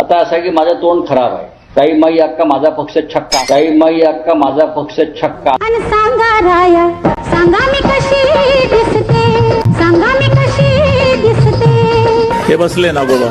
आता असं आहे की माझं तोंड खराब आहे. काही माई अक्का माझा पक्ष छक्का. काही माई अक्का माझा पक्ष छक्का. आणि सांगा राया सांगा मी कशी दिसते. सांगा मी कशी दिसते. हे बसले ना गोबा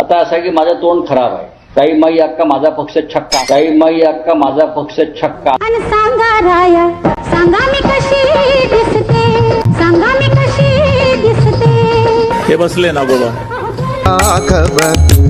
आता असं आहे की माझं तोंड खराब आहे. काही माई अक्का माझा पक्ष छक्का. काही माई अक्का माझा पक्ष छक्का. आणि सांगा राया सांगा मी कशी दिसते. सांगा मी कशी दिसते. हे बसले ना गोबा राघव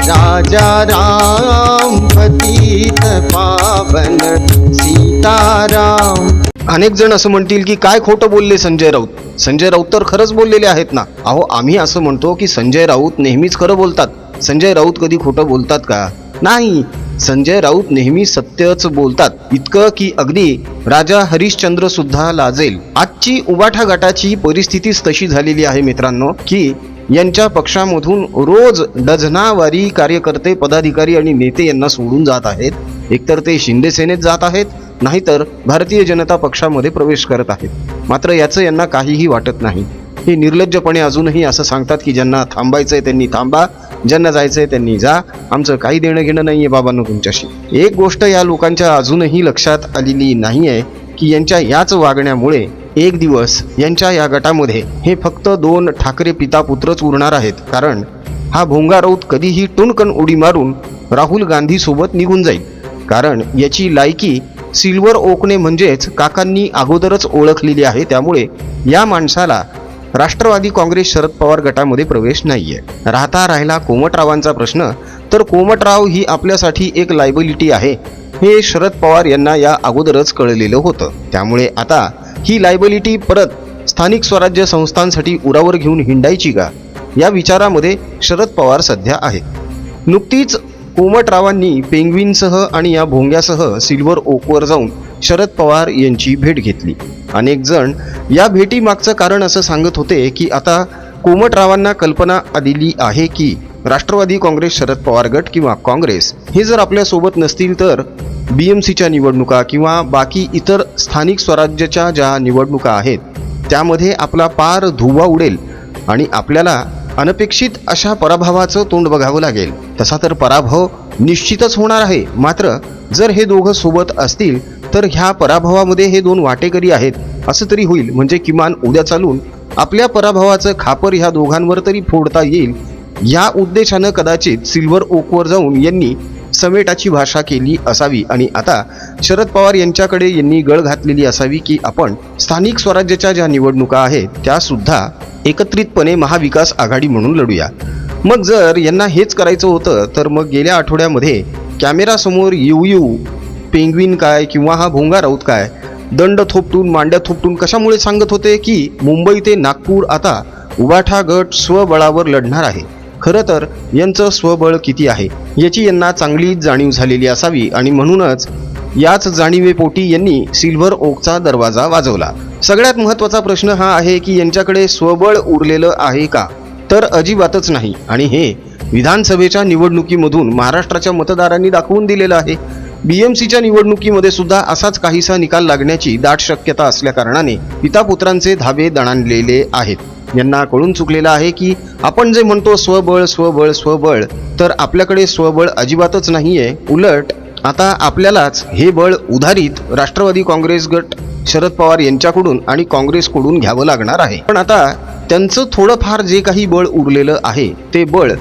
राजा राम पतित पावन सीताराम. अनेक जण असं म्हणतील की काय खोटं बोलले संजय राऊत? संजय राऊत तर खरंच बोललेले आहेत ना? अहो आम्ही असं म्हणतो की संजय राऊत नेहमीच खरं बोलतात. संजय राऊत कधी खोटं बोलतात का? नाही. संजय राऊत नेहमी सत्यच बोलतात. इतकं की अगदी राजा हरिश्चंद्र सुद्धा लाजेल. आजची उबाठा गटाची परिस्थितीच तशी झालेली आहे मित्रांनो की यांच्या पक्षामधून रोज डझनावारी कार्यकर्ते पदाधिकारी आणि नेते यांना सोडून जात आहेत. एकतर ते शिंदे सेनेत जात आहेत नाहीतर भारतीय जनता पक्षामध्ये प्रवेश करत आहेत. मात्र याचं यांना काहीही वाटत नाही. हे निर्लज्जपणे अजूनही असं सांगतात की ज्यांना थांबायचंय त्यांनी थांबा ज्यांना जायचंय त्यांनी जा. आमचं काही देणं घेणं नाहीये बाबांनो तुमच्याशी. एक गोष्ट या लोकांच्या अजूनही लक्षात आलेली नाही आहे की यांच्या याच वागण्यामुळे एक दिवस यांच्या या गटामध्ये हे फक्त दोन ठाकरे पिता पुत्रच उरणार आहेत. कारण हा भोंगा राऊत कधीही टुणकण उडी मारून राहुल गांधीसोबत निघून जाईल. कारण याची लायकी सिल्वर ओकणे म्हणजेच काकांनी अगोदरच ओळखलेली आहे. त्यामुळे या माणसाला राष्ट्रवादी काँग्रेस शरद पवार गटामध्ये प्रवेश नाहीये. राहता राहिला कोमटरावांचा प्रश्न तर कोमटराव ही आपल्यासाठी एक लायबिलिटी आहे हे शरद पवार यांना या अगोदरच कळलेलं होतं. त्यामुळे आता ही लायबिलिटी परत स्थानिक स्वराज्य संस्थांसाठी उरावर घेऊन हिंडायची का? या विचारामध्ये शरद पवार सध्या आहेत. नुकतीच कोमटरावांनी पेंग्विनसह आणि या भोंग्यासह सिल्वर ओकवर जाऊन शरद पवार यांची भेट घेतली. अनेक जण या भेटीमागचं कारण असं सांगत होते की आता कोमटरावांना कल्पना आलेली आहे की राष्ट्रवादी काँग्रेस शरद पवार गट किंवा काँग्रेस हे जर आपल्यासोबत नसतील तर बी एम सीच्या निवडणुका किंवा बाकी इतर स्थानिक स्वराज्याच्या ज्या निवडणुका आहेत त्यामध्ये आपला पार धुवा उडेल आणि आपल्याला अनपेक्षित अशा पराभवाचं तोंड बघावं लागेल. तसा तर पराभव निश्चितच होणार आहे. मात्र जर हे दोघं सोबत असतील तर ह्या पराभवामध्ये हे दोन वाटेकरी आहेत असं तरी होईल. म्हणजे किमान उद्या चालून आपल्या पराभवाचं खापर ह्या दोघांवर तरी फोडता येईल या उद्देशानं कदाचित सिल्वर ओकवर जाऊन यांनी समेटाची भाषा केली असावी आणि आता शरद पवार यांच्याकडे यांनी गळ घातलेली असावी की आपण स्थानिक स्वराज्याच्या ज्या निवडणुका आहेत त्या सुद्धा एकत्रितपणे महाविकास आघाडी म्हणून लढूया. मग जर यांना हेच करायचं होतं तर मग गेल्या आठवड्यामध्ये कॅमेरासमोर येऊ येऊ पेंग्विन काय किंवा हा भोंगा राऊत काय दंड थोपटून मांड्या थोपटून कशामुळे सांगत होते की मुंबई ते नागपूर आता उबाठा गट स्वबळावर लढणार आहे? खरं तर यांचं स्वबळ किती आहे? याची यांना चांगली जाणीव झालेली असावी आणि म्हणूनच याच जाणीवेपोटी यांनी सिल्व्हर ओकचा दरवाजा वाजवला. सगळ्यात महत्त्वाचा प्रश्न हा आहे की यांच्याकडे स्वबळ उरलेलं आहे का? तर अजिबातच नाही. आणि हे विधानसभेच्या निवडणुकीमधून महाराष्ट्राच्या मतदारांनी दाखवून दिलेलं आहे. बीएमसीच्या निवडणुकीमध्ये सुद्धा असाच काहीसा निकाल लागण्याची दाट शक्यता असल्याकारणाने पिता पुत्रांचे धाबे दणाणलेले आहेत. यांना कळून चुकलेलं आहे की आपण जे म्हणतो स्वबळ स्वबळ स्वबळ तर आपल्याकडे स्वबळ अजिबातच नाहीये. उलट आता आपल्यालाच हे बळ उधारीत राष्ट्रवादी काँग्रेस गट शरद पवार यांच्याकडून आणि काँग्रेसकडून घ्यावं लागणार आहे. पण आता त्यांचं थोडंफार जे काही बळ उरलेलं आहे ते बळ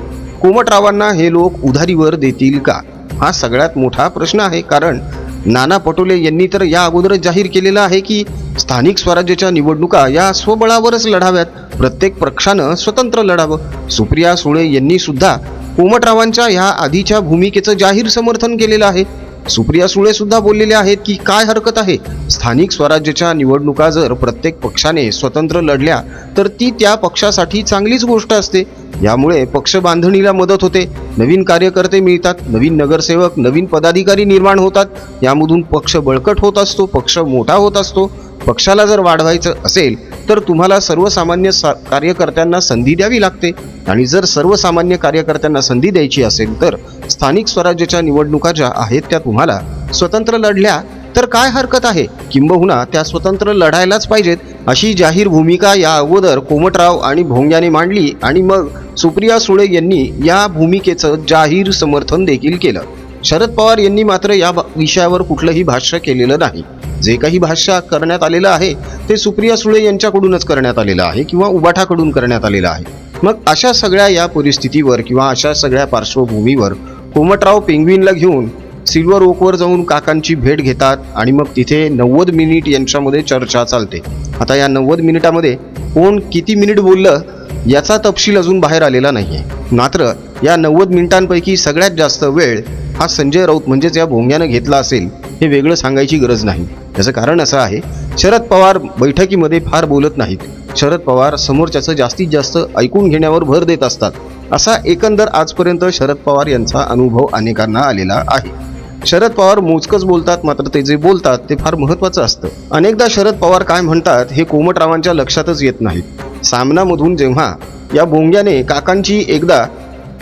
कोमटरावांना हे लोक उधारीवर देतील का? हा सगळ्यात मोठा प्रश्न आहे. कारण नाना पटोले यांनी तर या अगोदरच जाहीर केलेलं आहे की स्थानिक स्वराज्याच्या निवडणुका या स्वबळावरच लढाव्यात. प्रत्येक पक्षानं स्वतंत्र लढावं. सुप्रिया सुळे यांनी सुद्धा कोमटरावांच्या ह्या आधीच्या भूमिकेचं जाहीर समर्थन केलेलं आहे. सुप्रिया सुळे सुद्धा बोललेले आहेत की काय हरकत आहे? स्थानिक स्वराज्याच्या निवडणुका जर प्रत्येक पक्षाने स्वतंत्र लढल्या तर ती त्या पक्षासाठी चांगलीच गोष्ट असते. यामुळे पक्ष बांधणीला मदत होते. नवीन कार्यकर्ते मिळतात नवीन नगरसेवक नवीन पदाधिकारी निर्माण होतात. यामधून पक्ष बळकट होत असतो पक्ष मोठा होत असतो. पक्षाला जर वाढवायचं असेल तर तुम्हाला सर्वसामान्य सा कार्यकर्त्यांना संधी द्यावी लागते. आणि जर सर्वसामान्य कार्यकर्त्यांना संधी द्यायची असेल तर स्थानिक स्वराज्याच्या निवडणुका ज्या आहेत त्या तुम्हाला स्वतंत्र लढल्या तर काय हरकत आहे? किंबहुना त्या स्वतंत्र लढायलाच पाहिजेत. अशी जाहीर भूमिका या अगोदर कोमटराव आणि भोंग्याने मांडली आणि मग सुप्रिया सुळे यांनी या भूमिकेचं जाहीर समर्थन देखील केलं. शरद पवार यांनी मात्र या विषयावर कुठलंही भाष्य केलेलं नाही. जे काही भाष्य करण्यात आलेलं आहे ते सुप्रिया सुळे यांच्याकडूनच करण्यात आलेलं आहे किंवा उबाठाकडून करण्यात आलेलं आहे. मग अशा सगळ्या या परिस्थितीवर किंवा अशा सगळ्या पार्श्वभूमीवर कोमटराव पेंग्विनला घेऊन सिल्वर ओकवर जाऊन काकांची भेट घेतात आणि मग तिथे नव्वद मिनिट यांच्यामध्ये चर्चा चालते. आता या नव्वद मिनिटामध्ये कोण किती मिनिट बोललं याचा तपशील अजून बाहेर आलेला नाही आहे मात्र या नव्वद मिनिटांपैकी सगळ्यात जास्त वेळ हा संजय राऊत म्हणजेच या भोंग्यानं घेतला असेल हे वेगळं सांगायची गरज नाही. याचं कारण असं आहे शरद पवार बैठकीमध्ये फार बोलत नाहीत. शरद पवार समोरच्याचं जास्तीत जास्त ऐकून घेण्यावर भर देत असतात. असा एकंदर आजपर्यंत शरद पवार यांचा अनुभव अनेकांना आलेला आहे. शरद पवार मोजकच बोलतात मात्र ते जे बोलतात ते फार महत्वाचं असतं. अनेकदा शरद पवार काय म्हणतात हे कोमटरावांच्या लक्षातच येत नाहीत. सामनामधून जेव्हा या बोंग्याने काकांची एकदा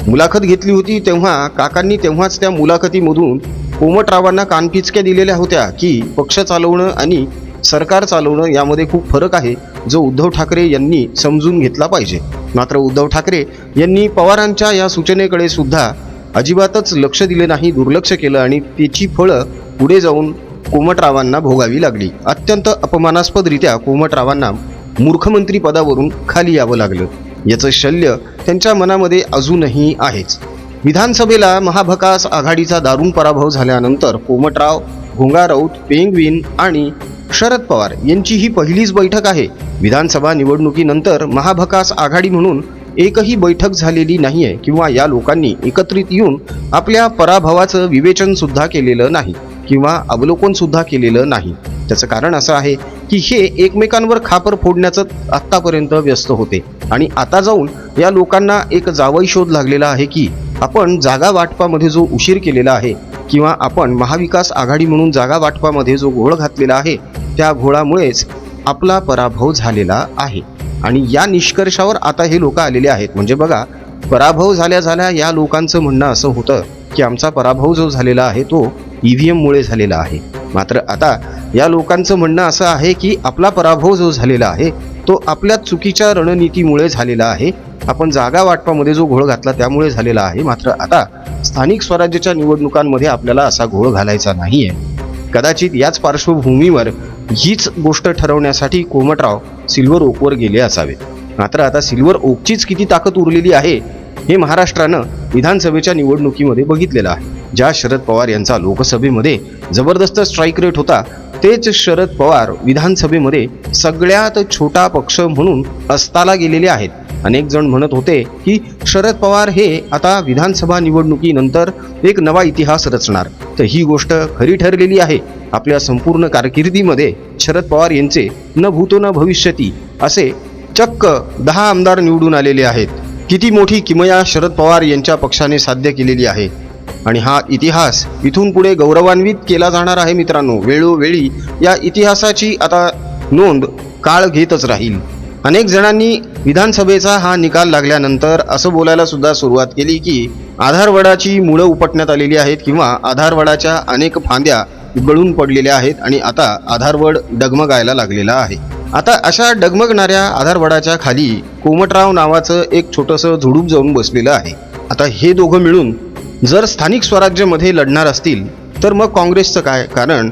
मुलाखत घेतली होती तेव्हा काकांनी तेव्हाच त्या मुलाखतीमधून कोमटरावांना कानपिचक्या दिलेल्या होत्या की पक्ष चालवणं आणि सरकार चालवणं यामध्ये खूप फरक आहे जो उद्धव ठाकरे यांनी समजून घेतला पाहिजे. मात्र उद्धव ठाकरे यांनी पवारांच्या या सूचनेकडे सुद्धा अजिबातच लक्ष दिले नाही दुर्लक्ष केलं आणि त्याची फळं पुढे जाऊन कोमटरावांना भोगावी लागली. अत्यंत अपमानास्पदरित्या कोमटरावांना मूर्खमंत्री पदावरून खाली यावं लागलं. याचं शल्य त्यांच्या मनामध्ये अजूनही आहेच. विधानसभेला महाभकास आघाडीचा दारुण पराभव झाल्यानंतर कोमटराव भोंगा राऊत पेंगविन आणि शरद पवार यांची ही पहिलीच बैठक आहे. विधानसभा निवडणुकीनंतर महाभकास आघाडी म्हणून एकही बैठक झालेली नाहीये किंवा या लोकांनी एकत्रित येऊन आपल्या पराभवाचं विवेचन सुद्धा केलेलं नाही किंवा अवलोकन सुद्धा केलेलं नाही. त्याचं कारण असं आहे की हे एकमेकांवर खापर फोडण्याचं आत्तापर्यंत व्यस्त होते. आणि आता जाऊन या लोकांना एक जावई शोध लागलेला आहे की आपण जागा वाटपामध्ये जो उशीर केलेला आहे किंवा आपण महाविकास आघाडी म्हणून जागा वाटपामध्ये जो घोळ घातलेला आहे त्या घोळामुळेच आपला पराभव झालेला आहे. आणि या निष्कर्षावर आता हे लोक आलेले आहेत. म्हणजे बघा पराभव झाल्या झाल्या या लोकांचं म्हणणं असं होतं की आमचा पराभव जो झालेला आहे तो ई व्ही एममुळे झालेला आहे. मात्र आता या लोकांचं म्हणणं असं आहे की आपला पराभव जो झालेला आहे तो आपल्या चुकीच्या रणनीतीमुळे झालेला आहे. आपण जागा वाटपामध्ये जो घोळ घातला त्यामुळे झालेला आहे. मात्र आता स्थानिक स्वराज्याच्या निवडणुकांमध्ये आपल्याला असा घोळ घालायचा नाहीये. कदाचित याच पार्श्वभूमीवर हीच गोष्ट ठरवण्यासाठी कोमटराव सिल्वर ओकवर गेले असावेत. मात्र आता सिल्वर ओकचीच किती ताकद उरलेली आहे हे महाराष्ट्रानं विधानसभेच्या निवडणुकीमध्ये बघितलेलं आहे. ज्या शरद पवार यांचा लोकसभेमध्ये जबरदस्त स्ट्राईक रेट होता तेच शरद पवार विधानसभेमध्ये सगळ्यात छोटा पक्ष म्हणून अस्ताला गेलेले आहेत. अनेक जण म्हणत होते की शरद पवार हे आता विधानसभा निवडणुकीनंतर एक नवा इतिहास रचणार. तर ही गोष्ट खरी ठरलेली आहे. आपल्या संपूर्ण कारकिर्दीमध्ये शरद पवार यांचे न भूतो न भविष्यती असे चक्क दहा आमदार निवडून आलेले आहेत. किती मोठी किमया शरद पवार यांच्या पक्षाने साध्य केलेली आहे. आणि हा इतिहास इथून पुढे गौरवान्वित केला जाणार आहे मित्रांनो. वेळोवेळी या इतिहासाची आता नोंद काळ घेतच राहील. अनेक जणांनी विधानसभेचा हा निकाल लागल्यानंतर असं बोलायला सुद्धा सुरुवात केली की आधारवडाची मुळं उपटण्यात आलेली आहेत किंवा आधारवडाच्या अनेक फांद्या गळून पडलेल्या आहेत आणि आता आधारवड डगमगायला लागलेला आहे. आता अशा डगमगणाऱ्या आधारवडाच्या खाली कोमटराव नावाचं एक छोटंसं झुडूप जाऊन बसलेलं आहे. आता हे दोघं मिळून जर स्थानिक स्वराज्यामध्ये लढणार असतील तर मग काँग्रेसचं काय? कारण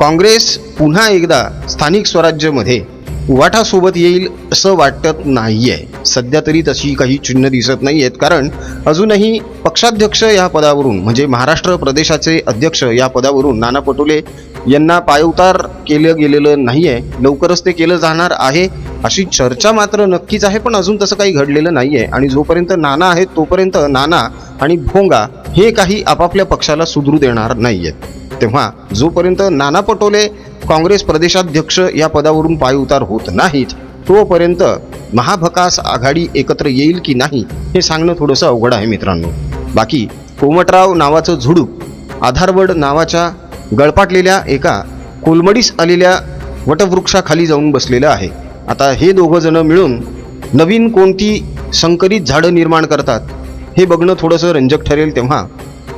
काँग्रेस पुन्हा एकदा स्थानिक स्वराज्यामध्ये वाटासोबत येईल असं वाटत नाही आहे सध्या तरी तशी काही चिन्ह दिसत नाही आहेत कारण अजूनही पक्षाध्यक्ष या पदावरून म्हणजे महाराष्ट्र प्रदेशाचे अध्यक्ष या पदावरून नाना पटोले यांना पायउतार केलं गेलेलं नाही आहे लवकरच ते केलं जाणार आहे अशी चर्चा मात्र नक्कीच आहे पण अजून तसं काही घडलेलं नाही आहे आणि जोपर्यंत नाना आहेत तोपर्यंत नाना आणि भोंगा हे काही आपापल्या पक्षाला सुधरू देणार नाही आहेत तेव्हा जोपर्यंत नाना पटोले काँग्रेस प्रदेशाध्यक्ष या पदावरून पायउतार होत नाहीत. तोपर्यंत महाभकास आघाडी एकत्र येईल की नाही हे सांगणं थोडंसं अवघड आहे मित्रांनो. बाकी कोमटराव नावाचं झुडूप आधारवड नावाच्या गळपाटलेल्या एका कोलमडीस आलेल्या वटवृक्षाखाली जाऊन बसलेलं आहे. आता हे दोघं जण मिळून नवीन कोणती संकरित झाडं निर्माण करतात हे बघणं थोडंसं रंजक ठरेल तेव्हा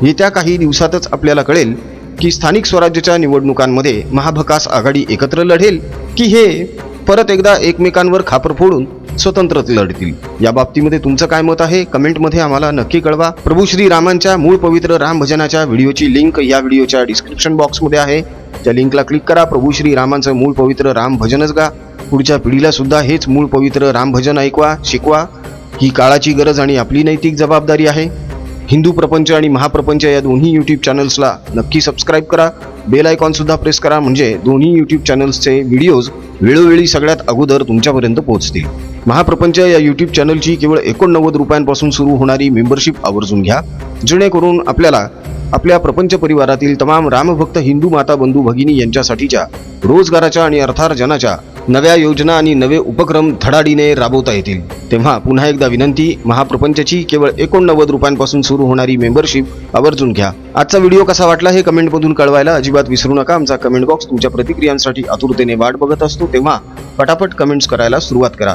येत्या काही दिवसातच आपल्याला कळेल. की स्थानिक स्वराज्याच्या निवडणुकांमध्ये महाभकास आघाडी एकत्र लढेल की हे परत एकदा एकमेकांवर खापर फोडून स्वतंत्र लढतील? या बाबतीमध्ये तुमचं काय मत आहे? कमेंटमध्ये आम्हाला नक्की कळवा. प्रभू श्री रामांच्या मूळ पवित्र राम भजनाच्या व्हिडिओची लिंक या व्हिडिओच्या डिस्क्रिप्शन बॉक्समध्ये आहे. त्या लिंकला क्लिक करा. प्रभू श्री रामांचं मूळ पवित्र राम भजनच गा. पुढच्या पिढीला सुद्धा हेच मूळ पवित्र राम भजन ऐकवा शिकवा. ही काळाची गरज आणि आपली नैतिक जबाबदारी आहे. हिंदू प्रपंच आणि महाप्रपंच या दोन्ही यूट्यूब चॅनल्सला नक्की सबस्क्राईब करा. बेल आयकॉन सुद्धा प्रेस करा म्हणजे दोन्ही यूट्यूब चॅनल्सचे व्हिडिओज वेळोवेळी सगळ्यात अगोदर तुमच्यापर्यंत पोहोचतील. महाप्रपंच या यूट्यूब चॅनलची केवळ एकोणनव्वद रुपयांपासून सुरू होणारी मेंबरशिप आवर्जून घ्या. जेणेकरून आपल्याला आपल्या प्रपंच परिवारातील तमाम रामभक्त हिंदू माता बंधू भगिनी यांच्यासाठीच्या रोजगाराच्या आणि अर्थार्जनाच्या नव्या योजना आणि नवे उपक्रम धडाडीने राबवता येतील. तेव्हा पुन्हा एकदा विनंती महाप्रपंचची केवळ एकोणनव्वद रुपयांपासून सुरू होणारी मेंबरशिप आवर्जून घ्या. आजचा व्हिडिओ कसा वाटला हे कमेंटमधून कळवायला अजिबात विसरू नका. आमचा कमेंट बॉक्स तुमच्या प्रतिक्रियांसाठी आतुरतेने वाट बघत असतो. तेव्हा पटापट कमेंट्स करायला सुरुवात करा.